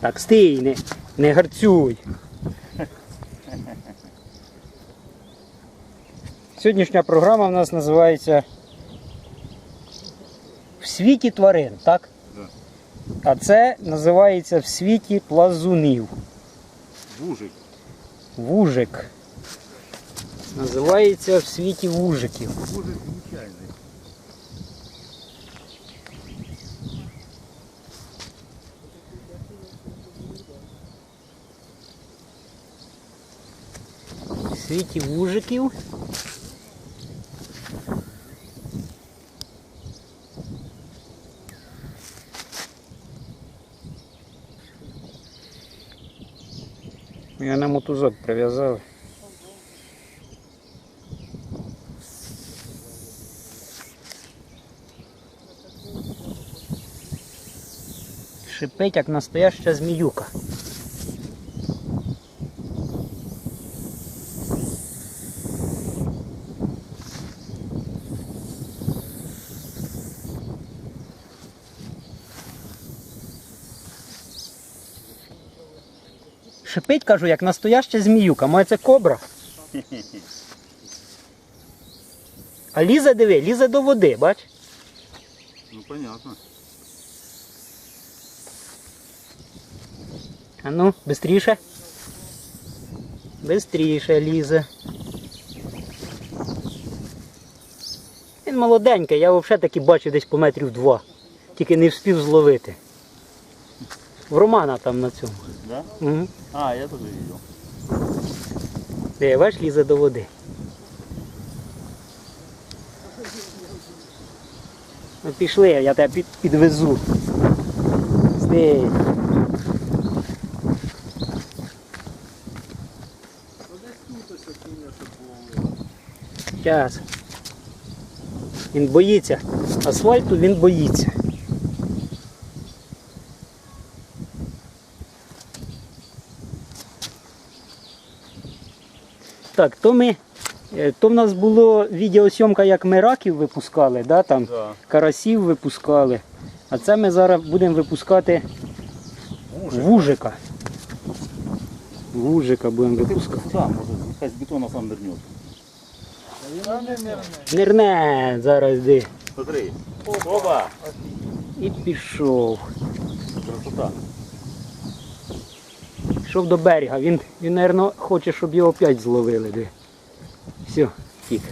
Так, стій, не, не гарцюй. Сьогоднішня програма в нас називається В світі тварин, так? Да. А це називається В світі плазунів. Вужик. Вужик. Називається в світі вужиків. Вужик звичайний. Світі вужиків. Я на мотузок прив'язав. Шипить, як настояща зміюка. Шипить, кажу, як настояща зміюка. Має це кобра. А лізе диви, лізе до води, бач? Ну понятно. А ну, бистріше. Бистріше лізе. Він молоденький, я взагалі таки бачив десь по метрів два. Тільки не встиг зловити. В Романа там на цьому. Да? Угу. А, я тоже видел. Де, бач, лізе до води. Ну пішли, я тебе під, підвезу. Стій. Зараз. Він боїться. Асфальту він боїться. Так, то ми. е, То в нас було відеосйомка, як ми раків випускали, да, там, Да. карасів випускали. А це ми зараз будемо випускати Вужик. вужика. Вужика будемо випускати. сюда, может, хоть бетона сам нырнет. Нирне, зараз йди. Смотри. Опа! І пішов. Красота. Пішов до берега. Він, він, мабуть, хоче, щоб його опять зловили. Все, тік.